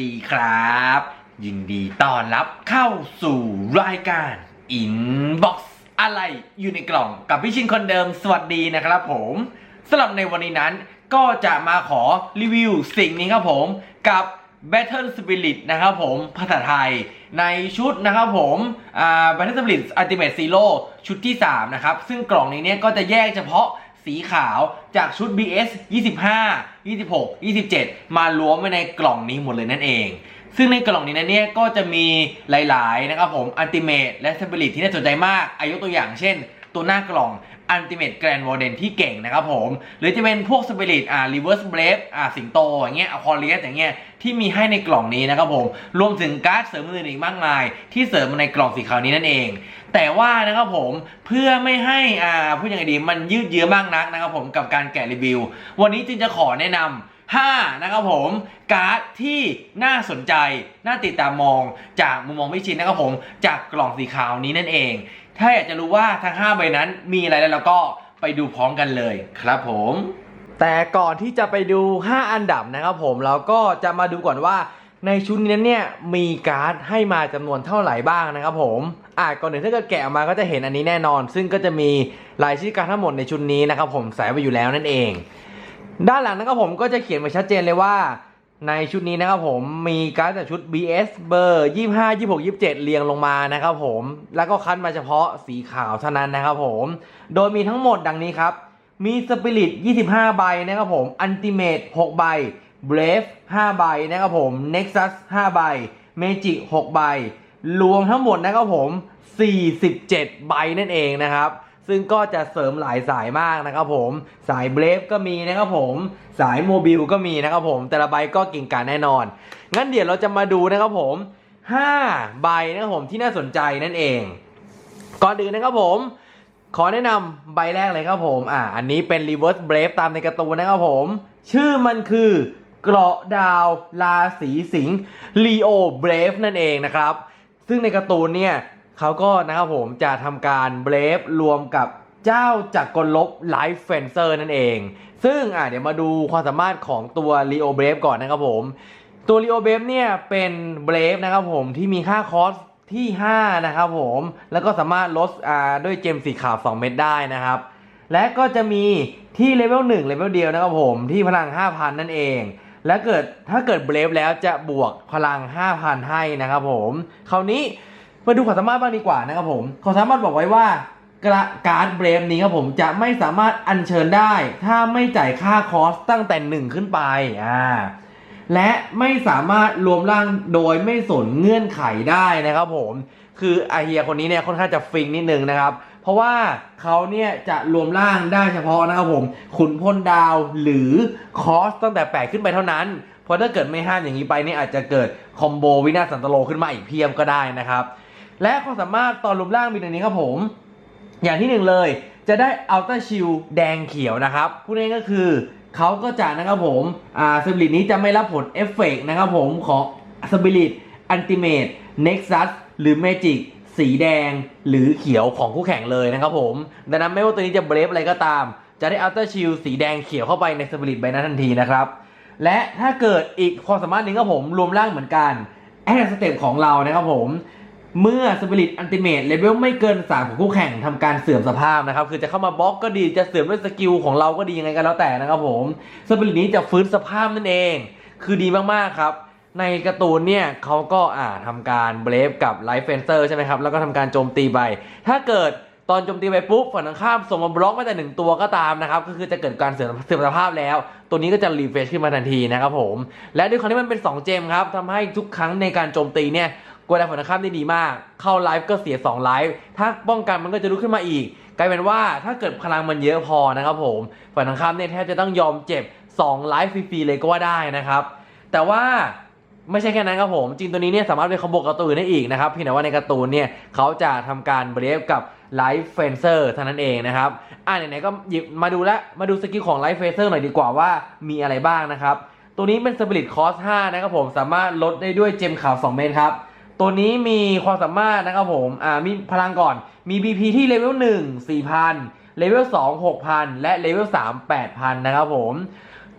ดีครับ ยินดีต้อนรับเข้าสู่รายการ Inbox อะไรอยู่ในกล่องกับพี่ชินคนเดิมสวัสดีนะครับผมสำหรับในวันนี้นั้นก็จะมาขอรีวิวสิ่งนี้ครับผมกับ Battle Spirit นะครับผมภาษาไทย ในชุดนะครับผมอ่า Battle Spirit Ultimate Zero ชุดที่ 3 นะครับ ซึ่งกล่องนี้เนี่ยก็จะแยกเฉพาะ สีขาวจากชุด BS 25 26 27 มารวมไว้ในกล่องนี้หมดเลยนั่นเอง ซึ่งในกล่องนี้นะเนี่ยก็จะมีหลาย ๆ นะครับผม Ultimate และ Spirit ที่น่าสนใจมากอายุตัวอย่างเช่น ตัวหน้ากล่อง Ultimate Grand Warden ที่เก่งนะครับผม หรือจะเป็นพวก Spirit อ่า Reverse Brave อ่าสิงโตอย่างเงี้ย Aquarius อย่างเงี้ยที่มีให้ในกล่องนี้นะครับผม รวมถึงการ์ดเสริมอื่นอีกมากมาย ที่เสริมมาในกล่องสีขาวนี้นั่นเอง แต่ว่านะครับผมเพื่อไม่ให้อ่าพูดยังไงดีมันยืดเยื้อมากนักนะครับผมกับการแกะรีวิว วันนี้จึงจะขอแนะนำ5นะครับผมการ์ดที่น่าสนใจ น่าติดตามมองจากมุมมองพี่ชินนะครับผม จากกล่องสีขาวนี้นั่นเอง ถ้าอยากจะรู้ว่าทั้ง 5 ใบนั้นมีอะไรแล้วเราก็ไปดูพร้อมกันเลยครับผมแต่ก่อนที่จะไปดู 5 อันดับนะครับผมเราก็จะมาดูก่อนว่า ในชุดนี้เนี่ยมีการ์ดให้มาจำนวนเท่าไหร่บ้างนะครับผมอ่าก่อนอื่นถ้าเกิดแกะออกมาก็จะเห็นอันนี้แน่นอน ซึ่งก็จะมีรายชื่อการ์ดทั้งหมดในชุดนี้นะครับผมใส่ไว้อยู่แล้วนั่นเอง ด้านหลังนะครับผมก็จะเขียนไว้ชัดเจนเลยว่า ในชุดนี้นะครับผมมีการ์ดจากชุด BS เบอร์25 26 27 เรียงลงมานะครับผมแล้วก็คัดมาเฉพาะสีขาวเท่านั้นนะครับผมโดยมีทั้งหมดดังนี้ครับมีสปิริต25 ใบนะครับผมอันติเมต6ใบ เบรฟ5ใบนะครับผมเน็กซัส5ใบเมจิก6ใบ รวมทั้งหมดนะครับผม 47 ใบนั่นเองนะครับ ซึ่งก็จะเสริมหลายสายมากนะครับผม สายเบรฟก็มีนะครับผม สายโมบิลก็มีนะครับผม แต่ละใบก็เก่งกาจแน่นอน งั้นเดี๋ยวเราจะมาดูนะครับผม 5 ใบนะครับผมที่น่าสนใจนั่นเอง ก่อนอื่นนะครับผมขอแนะนำใบแรกเลยครับผม อ่า อันนี้เป็น Reverse Brave ตามในการ์ตูนนะครับผม ชื่อมันคือ เกราะดาวราศีสิงห์ Leo Brave นั่นเองนะครับ ซึ่งในการ์ตูนเนี่ยเขาก็นะครับผมจะทำการ Brave รวมกับเจ้าจักรกลลบ Life Fencer นั่นเอง ซึ่งอ่าเดี๋ยวมาดูความสามารถของตัว Leo Brave ก่อนนะครับผม ตัว Leo Brave เนี่ยเป็น Brave นะครับผมที่มีค่าคอสที่ 5 นะครับผม แล้วก็สามารถลดอ่าด้วยเจมสีขาว 2 เม็ดได้นะครับ และก็จะมีที่เลเวล1เลเวลเดียวนะครับผมที่พลัง 5,000 นั่นเอง และเกิดถ้าเกิดเบรฟแล้วจะบวกพลัง 5,000 ให้นะครับผมคราวนี้มาดูความสามารถบ้างดีกว่านะครับผมความสามารถบอกไว้ว่ากระการ์ดเบรฟนี้ครับผมจะไม่สามารถอัญเชิญได้ ถ้าไม่จ่ายค่าคอสตั้งแต่ 1 ขึ้นไปอ่าและไม่สามารถรวมร่างโดยไม่สนเงื่อนไขได้นะครับผม คือไอเฮียคนนี้เนี่ยค่อนข้างจะฟิงนิดนึงนะครับ เพราะว่าเขาเนี่ยจะรวมร่างได้เฉพาะนะครับผม ขุนพลดาวหรือคอสตั้งแต่8ขึ้นไปเท่านั้น เพราะถ้าเกิดไม่ห้ามอย่างนี้ไปเนี่ยอาจจะเกิดคอมโบวินาศสันตโลขึ้นมาอีกเพียบก็ได้นะครับ และความสามารถตอนรวมร่างมีดังนี้ครับผม อย่างที่หนึ่งเลยจะได้อัลต้าชิลแดงเขียวนะครับพูดง่ายก็คือเขาก็จะนะครับผมอ่าสปิริตนี้จะไม่รับผลเอฟเฟกต์นะครับผมของสปิริตอันติเมตเน็กซัสหรือเมจิก สีแดงหรือเขียวของคู่แข่งเลยนะครับผม ดังนั้นไม่ว่าตัวนี้จะเบรฟอะไรก็ตาม จะได้อัลเต้าชิลสีแดงเขียวเข้าไปในสปิริตใบนั้นทันทีนะครับ และถ้าเกิดอีกความสามารถหนึ่งครับผม รวมร่างเหมือนกันแอดสเต็ปของเรานะครับผมเมื่อสปิริตอันติเมตเลเวลไม่เกิน3ของคู่แข่งทำการเสื่อมสภาพนะครับ คือจะเข้ามาบล็อกก็ดีจะเสื่อมด้วยสกิลของเราก็ดียังไงก็แล้วแต่นะครับผมสปิริตนี้จะฟื้นสภาพนั่นเอง คือดีมากๆครับ ในการ์ตูนเนี่ยเขาก็อ่าทำการเบรฟกับไลฟ์เฟนเซอร์ใช่ไหมครับ แล้วก็ทำการโจมตีไป ถ้าเกิดตอนโจมตีไปปุ๊บฝั่งตรงข้ามส่งมาบล็อกไม่แต่หนึ่งตัวก็ตามนะครับ ก็คือจะเกิดการเสื่อมเสื่อมสภาพแล้ว ตัวนี้ก็จะรีเฟชขึ้นมาทันทีนะครับผม และด้วยความที่มันเป็น 2 เจมครับทำให้ทุกครั้งในการโจมตีเนี่ยกดดันฝั่งตรงข้ามได้ดีมาก เข้าไลฟ์ก็เสีย2ไลฟ์ถ้าป้องกันมันก็จะลุกขึ้นมาอีกกลายเป็นว่าถ้าเกิดพลังมันเยอะพอนะครับผมฝั่งตรงข้ามเนี่ยแทบจะต้องยอมเจ็บ2ไลฟ์ฟรีๆเลยก็ว่าได้นะครับแต่ว่า ไม่ใช่แค่นั้นครับผมจริงตัวนี้เนี่ยสามารถเป็นคอมโบการ์ตูนได้อีกนะครับเพียงแต่ว่าในการ์ตูนเนี่ยเขาจะทำการเบรฟกับไลฟ์เฟนเซอร์เท่านั้นเองนะครับอ่าไหนๆก็หยิบมาดูลวมาดูสกิลของไลฟ์เฟนเซอร์หน่อยดีกว่าว่ามีอะไรบ้างนะครับ ตัวนี้เป็นสปิริตคอส5นะครับผมสามารถลดได้ด้วยเจมขาว 2 เมตรครับ ตัวนี้มีความสามารถนะครับผมอ่ามีพลังก่อนมี BP ที่เลเวล1 4,000เลเวล2 6,000 และเลเวล3 8,000 นะครับผม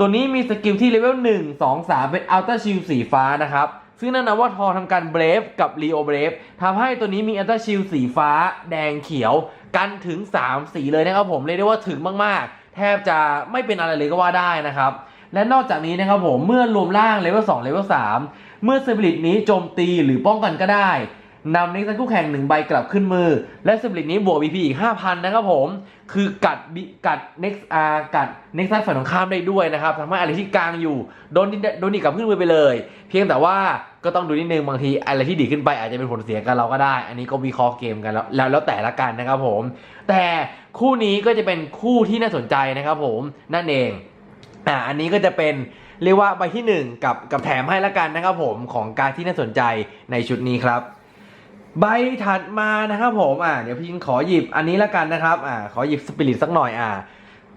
ตัวนี้มีสกิลที่เลเวล1 2 3 เป็นอัลต้าชิลสีฟ้านะครับ ซึ่งนั่นนะว่าทอทำการเบรฟกับรีโอเบรฟทำให้ตัวนี้มีอัลต้าชิลสีฟ้า แดงเขียว กันถึง 3 สีเลยนะครับผมเรียกได้ว่าถึงมากๆ แทบจะไม่เป็นอะไรเลยก็ว่าได้นะครับและนอกจากนี้นะครับผมเมื่อรวมร่างเลเวล2เลเวล3เมื่อสปิริตนี้โจมตีหรือป้องกันก็ได้ นำเน็กซัสคู่แข่งหนึ่งใบกลับขึ้นมือ และสปิริตนี้บวก BP อีก5,000นนะครับผม คือกัดบิกัดเน็กอากัดเน็กซัสฝ่ายตรงข้ามได้ด้วยนะครับทำให้อะไรที่กลางอยู่โดนโดนดีกลับขึ้นมือไปเลย เพียงแต่ว่าก็ต้องดูนิดนึงบางทีอะไรที่ดีขึ้นไปอาจจะเป็นผลเสียกับเราก็ได้ อันนี้ก็วิเคราะห์เกมกันแล้วแล้วแล้วแต่ละกันนะครับผม แต่คู่นี้ก็จะเป็นคู่ที่น่าสนใจนะครับผมนั่นเองอ่าอันนี้ก็จะเป็นเรียกว่าใบที่ 1 กับกับแถมให้ละกันนะครับผมของการที่น่าสนใจในชุดนี้ครับ ใบถัดมานะครับผมอ่าเดี๋ยวพี่ยิงขอหยิบอันนี้ละกันนะครับอ่าขอหยิบสปิริตสักหน่อยอ่า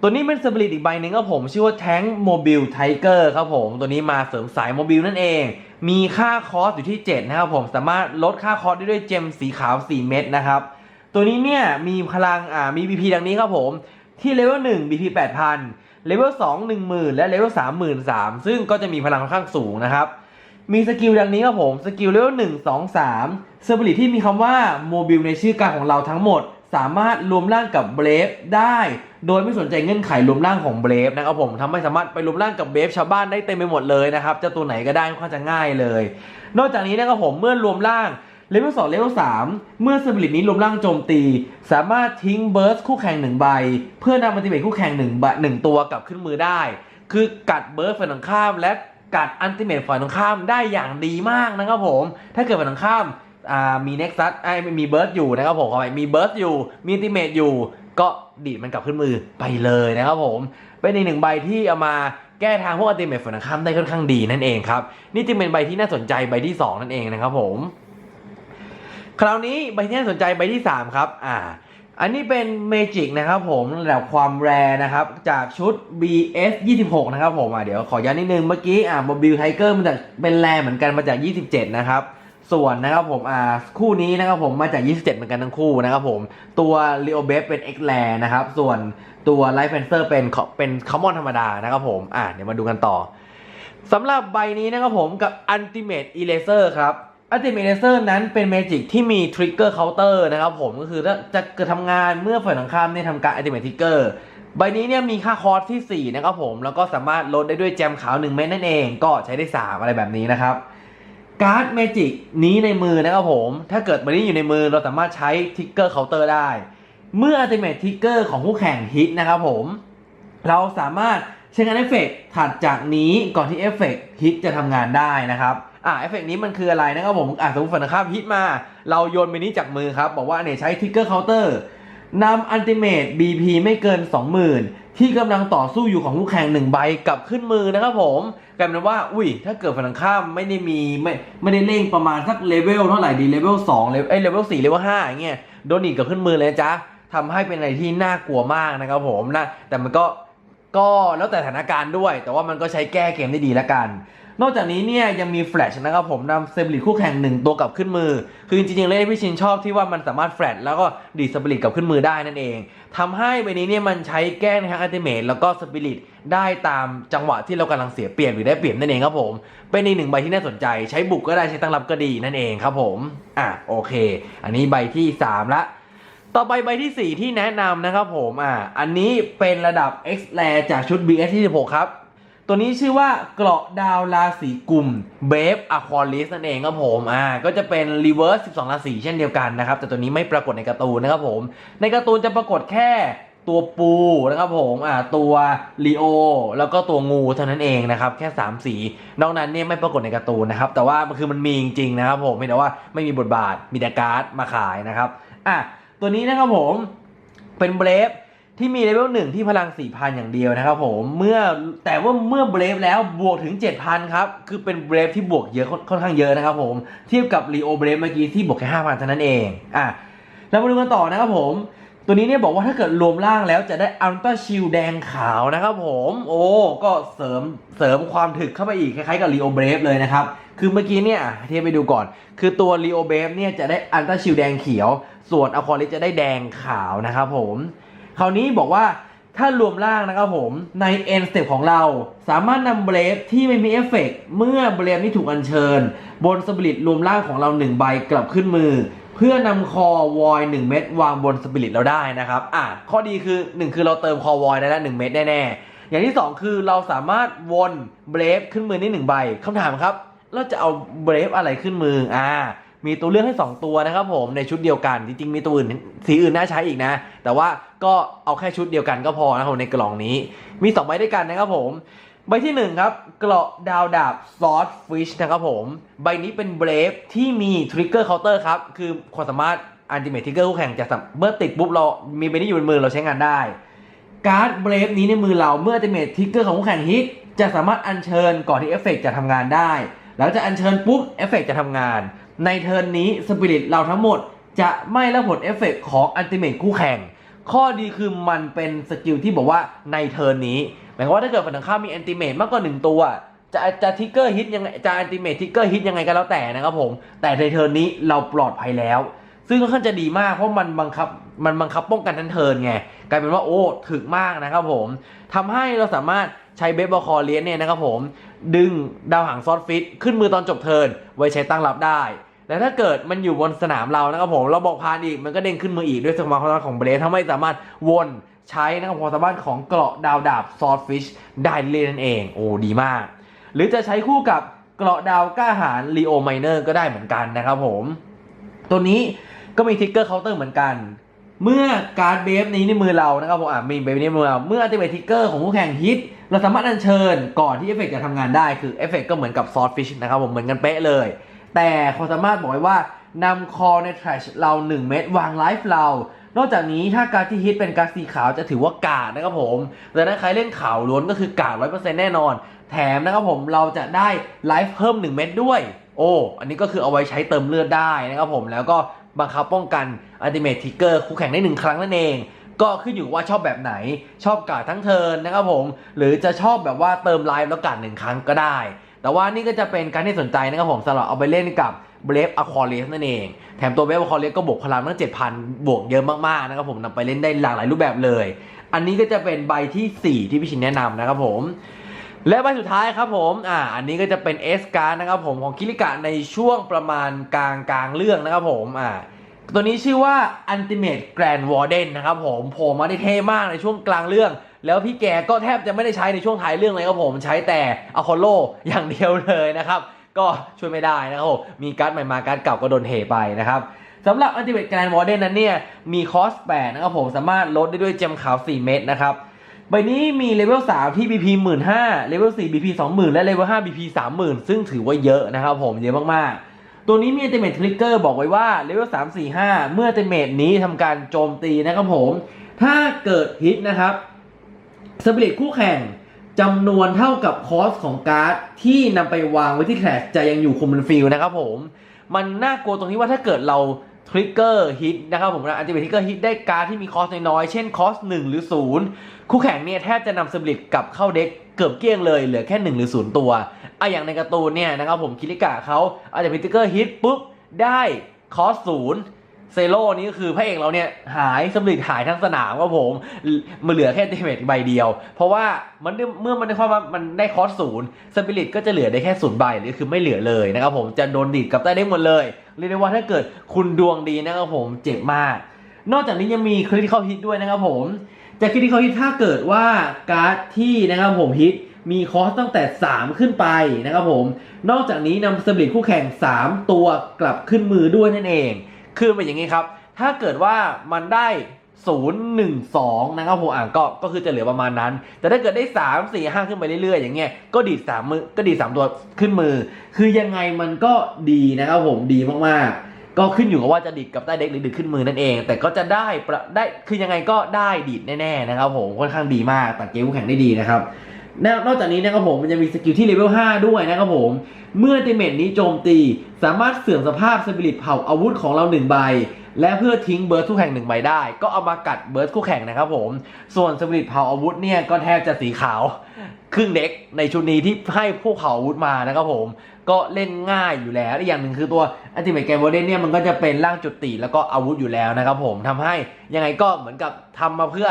ตัวนี้เป็นสปิริตอีกใบหนึ่งครับผม ชื่อว่าแท้งโมบิลไทเกอร์ครับผม ตัวนี้มาเสริมสายโมบิลนั่นเอง มีค่าคอสอยู่ที่ 7 นะครับผมสามารถลดค่าคอสได้ด้วยเจมสีขาว 4 เม็ดนะครับ ตัวนี้เนี่ย มีพลังอ่ามี BP ดังนี้ครับผม ที่เลเวล1 BP 8,000เลเวล2 10,000 และเลเวล3 3 0 0 0 ซึ่งก็จะมีพลังค่อนข้างสูงนะครับ มีสกิลดังนี้ครับผม สกิลเลเวล1 2 3สปิริตที่มีคำว่าโมบิลในชื่อกางของเราทั้งหมด สามารถรวมร่างกับเบรฟได้ โดยไม่สนใจเงื่อนไขรวมร่างของเบรฟนะครับผมทำให้สามารถไปรวมร่างกับเบรฟชาวบ้านได้เต็มไปหมดเลยนะครับจะตัวไหนก็ได้ค่อนข้างจะง่ายเลย นอกจากนี้นะครับผมเมื่อรวมร่างเลเวล2เลเวล3เมื่อสปิริตนี้รวมร่างโจมตี สามารถทิ้งเบิร์สคู่แข่งหนึ่งใบ เพื่อนำมัลติเมทคู่แข่งหนึ่งใบหนึ่งตัวกลับขึ้นมือได้ คือกัดเบิร์สฝ่ายตรงข้ามและ กัดอันติเมทฝ่ายตรงข้ามได้อย่างดีมากนะครับผม ถ้าเกิดฝ่ายตรงข้ามมีเน็กซัสไอ้มีเบิร์สอยู่นะครับผมขอไปมีเบิร์สอยู่ มีอันติเมทอยู่ ก็ดีดมันกลับขึ้นมือไปเลยนะครับผม เป็นอีกหนึ่งใบที่เอามาแก้ทางพวกอันติเมทฝ่ายตรงข้ามได้ค่อนข้างดีนั่นเองครับ นี่จึงเป็นใบที่น่าสนใจใบที่ 2 นั่นเองนะครับผม คราวนี้ใบที่น่าสนใจใบที่ 3 ครับ อ่า อันนี้เป็นเมจิกนะครับผมระดับความแรนะครับ จากชุด BS 26 นะครับผมอะเดี๋ยวขอย้อนนิดนึงเมื่อกี้อ่าบอบิลไทเกอร์มาจากเป็นแรเหมือนกันมาจาก 27 นะครับส่วนนะครับผมอ่าคู่นี้นะครับผมมาจาก 27 เหมือนกันทั้งคู่นะครับผมตัว l ีโอเบฟเป็น X แรนะครับส่วนตัวไลฟ์แฟนเซอร์เป็นเป็นคอมมอนธรรมดานะครับผมอ่าเดี๋ยวมาดูกันต่อสำหรับใบนี้นะครับผมกับ Ultimate Eraser ครับ Ultimate Eraser นั้นเป็นเมจิกที่มี Trigger Counter นะครับผมก็คือจะเกิดทำงานเมื่อฝ่ายตรงข้ามเนี่ยทำการ Ultimate Trigger ใบนี้เนี่ยมีค่าคอร์สที่ 4 นะครับผมแล้วก็สามารถลดได้ด้วยแจมขาว1เม็ดนั่นเองก็ใช้ได้ 3 อะไรแบบนี้นะครับการ์ดเมจิกนี้ในมือนะครับผม ถ้าเกิดใบนี้อยู่ในมือเราสามารถใช้ Trigger Counter ได้ เมื่อ Ultimate Trigger ของคู่แข่งฮิตนะครับผมเราสามารถใช้งานเอฟเฟกต์ถัดจากนี้ก่อนที่เอฟเฟกต์ฮิตจะทำงานได้นะครับ อ่าเอฟเฟกต์นี้มันคืออะไรนะครับผมอ่าสมมติฝันข้ามฮิตมา เราโยนไปนี้จากมือครับ บอกว่าเนี่ยใช้ทิกเกอร์เคาน์เตอร์นำอันติเมต BP ไม่เกิน 20,000 ที่กำลังต่อสู้อยู่ของคู่แข่งหนึ่งใบกลับขึ้นมือนะครับผมกลายเป็นว่า อุ้ย ถ้าเกิดฝันตรงข้ามไม่ได้มีไม่ไม่ได้เล่งประมาณสักเลเวลเท่าไหร่ดีเลเวล2เลเวลเอ้เลเวล4เลเวล5อย่างเงี้ยโดนดีดกลับขึ้นมือเลยจ๊ะทำให้เป็นอะไรที่น่ากลัวมากนะครับผมนะแต่มันก็ก็แล้วแต่สถานการณ์ด้วย แต่ว่ามันก็ใช้แก้เกมได้ดีแล้วกัน นอกจากนี้เนี่ยยังมีแฟลชนะครับผมนำเซมบลิตคู่แข่งหนึ่งตัวกลับขึ้นมือ คือจริงๆเลยพี่ชินชอบที่ว่ามันสามารถแฟลชแล้วก็ดีดสปิริตกลับขึ้นมือได้นั่นเองทำให้ใบนี้เนี่ยมันใช้แก้ในทั้งอัลติเมทแล้วก็สปิริตได้ตามจังหวะที่เรากำลังเสียเปรียบหรือได้เปรียบนั่นเองครับผม เป็นอีกหนึ่งใบที่น่าสนใจ ใช้บุกก็ได้ใช้ตั้งรับก็ดีนั่นเองครับผมอะโอเค อันนี้ใบที่สามละต่อไปใบที่ 4 ที่แนะนำนะครับผมอ่าอันนี้เป็นระดับ X l a จากชุด BS ที่16ครับ ตัวนี้ชื่อว่าเกราะดาวราศีกุม Brave Aqualis นั่นเองครับผมอ่าก็จะเป็น Reverse 12 ราศีเช่นเดียวกันนะครับ แต่ตัวนี้ไม่ปรากฏในการ์ตูนนะครับผม ในการ์ตูนจะปรากฏแค่ตัวปูนะครับผมอ่าตัวลีโอแล้วก็ตัวงูเท่านั้นเองนะครับ แค่ 3 สี นอกนั้นเนี่ยไม่ปรากฏในการ์ตูนนะครับ แต่ว่ามันคือมันมีจริงๆนะครับผมไม่แต่ว่าไม่มีบทบาทมีแต่การ์ดมาขายนะครับอะตัวนี้นะครับผมเป็นเบฟ ที่มีเลเวลหนึ่งที่พลัง 4,000 อย่างเดียวนะครับผมเมื่อแต่ว่าเมื่อเบรฟแล้วบวกถึง 7,000 ครับ คือเป็นเบรฟที่บวกเยอะค่อนข้างเยอะนะครับผม เทียบกับรีโอเบรฟเมื่อกี้ที่บวกแค่ 5,000 เท่านั้นเองอะแล้วมาดูกันต่อนะครับผม ตัวนี้เนี่ยบอกว่าถ้าเกิดรวมร่างแล้วจะได้อัลต a าชิลแดงขาวนะครับผม โอ้ ก็เสริมเสริมความถึกเข้าไปอีกคล้ายๆกับรีโอเบรฟเลยนะครับ คือเมื่อกี้เนี่ยเทียบไปดูก่อน คือตัวรีโอเบรฟเนี่ยจะได้อัลต a าชิลแดงเขียว ส่วนอควาลิสจะได้แดงขาวนะครับผม คราวนี้บอกว่าถ้ารวมร่างนะครับผมใน end step ของเรา สามารถนำเบรฟที่ไม่มีเอฟเฟกต์เมื่อเบรฟนี้ถูกอัญเชิญ บนสปิริตรวมร่างของเรา1ใบกลับขึ้นมือ เพื่อนำคอวอย1เม็ดวางบนสปิริตเราได้นะครับอะข้อดีคือ1คือเราเติมคอวอยได้แล้ว1เม็ดแน่ๆอย่างที่2คือเราสามารถวนเบรฟขึ้นมือได้1ใบคำถามครับ เราจะเอาเบรฟอะไรขึ้นมืออ่า มีตัวเลือกให้ 2 ตัวนะครับผมในชุดเดียวกันจริงๆมีตัวอื่นสีอื่นน่าใช้อีกนะ แต่ว่าก็เอาแค่ชุดเดียวกันก็พอนะครับผมในกล่องนี้ มี 2 ใบด้วยกันนะครับผมใบที่1ครับเกราะดาวดาบซอสฟิชนะครับผมใบนี้เป็นเบรฟที่มีทริกเกอร์เคาน์เตอร์ครับคือความสามารถอันติเมททริกเกอร์คู่แข่งจะเมื่อติดปุ๊บเรามีใบนี้อยู่บนมือเราใช้งานได้การ์ดเบรฟนี้ในมือเราเมื่ออันติเมททริกเกอร์ของคู่แข่งฮิตจะสามารถอัญเชิญก่อนที่เอฟเฟกต์จะทำงานได้ หลังจากอัญเชิญปุ๊บเอฟเฟกต์จะทำงาน ในเทิร์นนี้สปิริตเราทั้งหมด จะไม่รับผลเอฟเฟกต์ของอันติเมทคู่แข่ง ข้อดีคือมันเป็นสกิลที่บอกว่าในเทิร์นนี้ หมายความว่าถ้าเกิดฝั่งตรงข้ามมีแอนติเมทมากกว่าหนึ่งตัว จะจะทิกเกอร์ฮิตยังไงจะแอนติเมททิกเกอร์ฮิตยังไงก็แล้วแต่นะครับผม แต่ในเทิร์นนี้เราปลอดภัยแล้ว ซึ่งค่อนข้างจะดีมากเพราะมันบังคับ มันบังคับป้องกันทั้งเทินไงกลายเป็นว่าโอ้ถึกมากนะครับผมทำให้เราสามารถใช้เบสบอลคอเลียนเนี่ยนะครับผม ดึงดาวหางซอสฟิต ขึ้นมือตอนจบเทินไว้ใช้ตั้งรับได้แต่ถ้าเกิดมันอยู่บนสนามเรานะครับผม เราบอกพานอีกมันก็เด้งขึ้นมืออีกด้วยสมรรถนะของเบรสทำให้สามารถวนใช้นะครับความสามารถของเกราะดาวดาบซอสฟิชได้เลยนั่นเอง โอ้ดีมาก หรือจะใช้คู่กับเกราะดาวกล้าหาญลีโอไมเนอร์ก็ได้เหมือนกันนะครับผม ตัวนี้ก็มีทิกเกอร์เคาน์เตอร์เหมือนกัน เมื่อการ์ดเบฟนี้ในมือเรานะครับผมอะมีเบฟนี้ในมือเราเมื่ออัลติเมททิกเกอร์ของคู่แข่งฮิต เราสามารถอัญเชิญก่อนที่เอฟเฟกต์จะทำงานได้คือเอฟเฟกต์ก็เหมือนกับซอสฟิชนะครับผมเหมือนกันเป๊ะเลย แต่ความสามารถบอกไว้ว่านำคอใน trash เรา 1 เม็ดวางไลฟ์เรา นอกจากนี้ถ้าการที่ฮิตเป็นการสีขาวจะถือว่ากาดนะครับผมดังนั้นใครเล่นขาวล้วนก็คือกาด100%แน่นอน แถมนะครับผมเราจะได้ไลฟ์เพิ่ม 1 เม็ดด้วย โอ้ อันนี้ก็คือเอาไว้ใช้เติมเลือดได้นะครับผมแล้วก็ บังคับป้องกันอัลติเมททิกเกอร์คู่แข่งได้หนึ่งครั้งนั่นเอง ก็ขึ้นอยู่ว่าชอบแบบไหนชอบกาดทั้งเทินนะครับผม หรือจะชอบแบบว่าเติมไลฟ์แล้วกาดหนึ่งครั้งก็ได้ แต่ว่านี่ก็จะเป็นการที่สนใจนะครับผมสำหรับเอาไปเล่นกับเบรฟอะคอ l เลสนั่นเอง แถมตัวเบรฟอะคอ l เลสก็บวกพลังตั้ง 7,000 บวกเยอะมาก ๆ นะครับผมนำไปเล่นได้หลากหลายรูปแบบเลย อันนี้ก็จะเป็นใบทีสี่4 ที่พี่ชินแนะนำนะครับผม และใบสุดท้ายครับผม อ่า อันนี้ก็จะเป็นเอสการ์นะครับผมของคิริกะในช่วงประมาณกลางกลางเรื่องนะครับผม อ่า ตัวนี้ชื่อว่า Ultimate Grand Warden นะครับผมโผล่มาได้เท่มากในช่วงกลางเรื่อง แล้วพี่แกก็แทบจะไม่ได้ใช้ในช่วงท้ายเรื่องเลยครับผม ใช้แต่อโคโลอย่างเดียวเลยนะครับ ก็ช่วยไม่ได้นะครับผมมีการ์ดใหม่มาการ์ดเก่าก็โดนเทไปนะครับสำหรับ Ultimate Grand Warden นั้นเนี่ย มีคอส8นะครับผม สามารถลดได้ด้วยเจมขาว 4 เม็ดนะครับ ใบนี้มีเลเวล3ที่ BP 15,000เลเวล4 BP 20,000 และเลเวล5 BP 30,000 ซึ่งถือว่าเยอะนะครับผมเยอะมากๆ ตัวนี้มี Ultimate Trigger บอกไว้ว่าเลเวล3 4 5 เมื่อ Ultimate นี้ทำการโจมตีนะครับผม ถ้าเกิดฮิตนะครับสปิริตคู่แข่งจำนวนเท่ากับคอสของการ์ดที่นำไปวางไว้ที่แคลชจะยังอยู่คุมฟิลนะครับผม มันน่ากลัวตรงที่ว่าถ้าเกิดเรา ทริกเกอร์ฮิตนะครับผมนะอันติเมททริกเกอร์ฮิตได้การ์ดที่มีคอสน้อยๆเช่นคอส1หรือ 0 คู่แข่งเนี่ยแทบจะนำสปิริตกลับเข้าเด็กเกือบเกลี้ยงเลยเหลือแค่ 1 หรือ 0 ตัวอะอย่างในการ์ตูนเนี่ยนะครับผมคิริกะเขาอันติเมททริกเกอร์ฮิตปุ๊บได้คอสศูนย์ เซโร่นี่ก็คือพระเอกเราเนี่ยหายสปิริตหายทั้งสนามครับผมมันเหลือแค่อันติเมทใบเดียว เพราะว่ามันเมื่อมันได้ความว่ามันได้คอสศูนย์สปิริตก็จะเหลือได้แค่ศูนย์ใบหรือคือไม่เหลือเลยนะครับผมจะโดนดีดกลับใต้เด้หมดเลยเรียกได้ว่าถ้าเกิดคุณดวงดีนะครับผมเจ็บมาก นอกจากนี้ยังมีคริติคอลฮิตด้วยนะครับผมจากคริติคอลฮิตถ้าเกิดว่าการ์ดที่นะครับผมฮิตมีคอสตั้งแต่ 3 ขึ้นไปนะครับผมนอกจากนี้นำสปิริตคู่แข่ง 3 ตัวกลับขึ้นมือด้วยนั่นเอง คือเป็นอย่างนี้ครับ ถ้าเกิดว่ามันได้ 0 1 2 นะครับผมอ่านก็ก็คือจะเหลือประมาณนั้น แต่ถ้าเกิดได้ 3 4 5 ขึ้นไปเรื่อยๆ อย่างเงี้ยก็ดีด3มือก็ดีด3ตัวขึ้นมือ คือยังไงมันก็ดีนะครับผมดีมากๆก็ขึ้นอยู่กับว่าจะดีดกับใต้เด็กหรือดีดขึ้นมือนั่นเอง แต่ก็จะได้ได้คือยังไงก็ได้ดีดแน่ๆนะครับผมค่อนข้างดีมากตัดเกมคู่แข่งได้ดีนะครับ นอกจากนี้นะครับผมมันจะมีสกิลที่เลเวล 5 ด้วยนะครับผม เมื่อติเมตนี้โจมตี สามารถเสื่อมสภาพสปิริตเผาอาวุธของเรา 1 ใบ และเพื่อทิ้งเบิร์ดคู่แข่งหนึ่งใบได้ ก็เอามากัดเบิร์ดคู่แข่งนะครับผม ส่วนสปิริตเผาอาวุธเนี่ยก็แทบจะสีขาว ครึ่งเด็กในชุดนี้ที่ให้พวกเขาอาวุธมานะครับผม ก็เล่นง่ายอยู่แล้วอีกอย่างหนึ่งคือตัวอัลติเมทเกมโมเดนเนี่ยมันก็จะเป็นร่างจุดตีแล้วก็อาวุธอยู่แล้วนะครับผมทำให้ยังไงก็เหมือนกับทำมาเพื่อ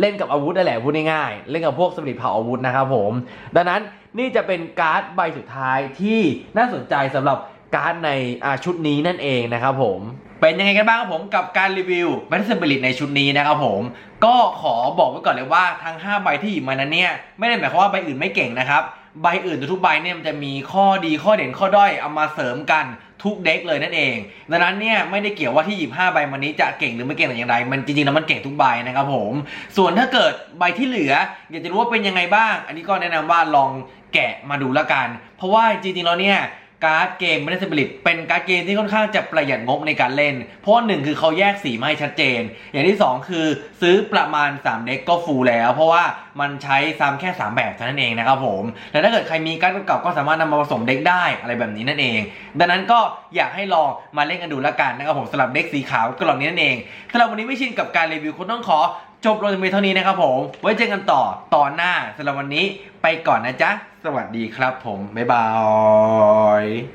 เล่นกับอาวุธนั่นแหละพูดง่ายๆเล่นกับพวกสมิตเผาอาวุธนะครับผม ดังนั้นนี่จะเป็นการ์ดใบสุดท้ายที่น่าสนใจสำหรับการ์ดในอาชุดนี้นั่นเองนะครับผมเป็นยังไงกันบ้างครับผมกับการรีวิว b a t t l e s p i r i t ในชุดนี้นะครับผมก็ขอบอกไว้ก่อนเลยว่าทั้ง 5 ใบที่หยิบมานั้นเนี่ยไม่ได้หมายความว่าใบอื่นไม่เก่งนะครับ ใบอื่นทุกใบเนี่ยมันจะมีข้อดีข้อเด่นข้อด้อยเอามาเสริมกันทุกเด็กเลยนั่นเอง ดังนั้นเนี่ยไม่ได้เกี่ยวว่าที่หยิบ5ใบมานี้จะเก่งหรือไม่เก่งแต่อย่างไร มันจริงๆแล้วมันเก่งทุกใบนะครับผม ส่วนถ้าเกิดใบที่เหลือ อยากจะรู้ว่าเป็นยังไงบ้าง อันนี้ก็แนะนำว่าลองแกะมาดูละกัน เพราะว่าจริงๆแล้วเนี่ย การ์ดเกม b a t t l e s p i r i t เป็นการ์ดเกมที่ค่อนข้างจะประหยัดงบในการเล่น เพราะว่าหนึ่งคือเขาแยกสีมาให้ชัดเจน อย่างที่ 2 คือซื้อประมาณ 3 เด็กก็ฟูลแล้ว เพราะว่ามันใช้ซ้ำแค่ 3 แบบเท่านั้นเองนะครับผมแต่ถ้าเกิดใครมีการ์ดเก่าก็สามารถนำมาผสมเด็กได้อะไรแบบนี้นั่นเอง ดังนั้นก็อยากให้ลองมาเล่นกันดูละกันนะครับผมสำหรับเด็กสีขาวกล่องนี้นั่นเองสำหรับวันนี้ไม่ชินกับการรีวิวคุณต้องขอจบลงเพียงเท่านี้นะครับผมไว้เจอกันต่อตอนหน้าสำหรับวันนี้ ไปก่อนนะจ๊ะ สวัสดีครับผม บ๊ายบาย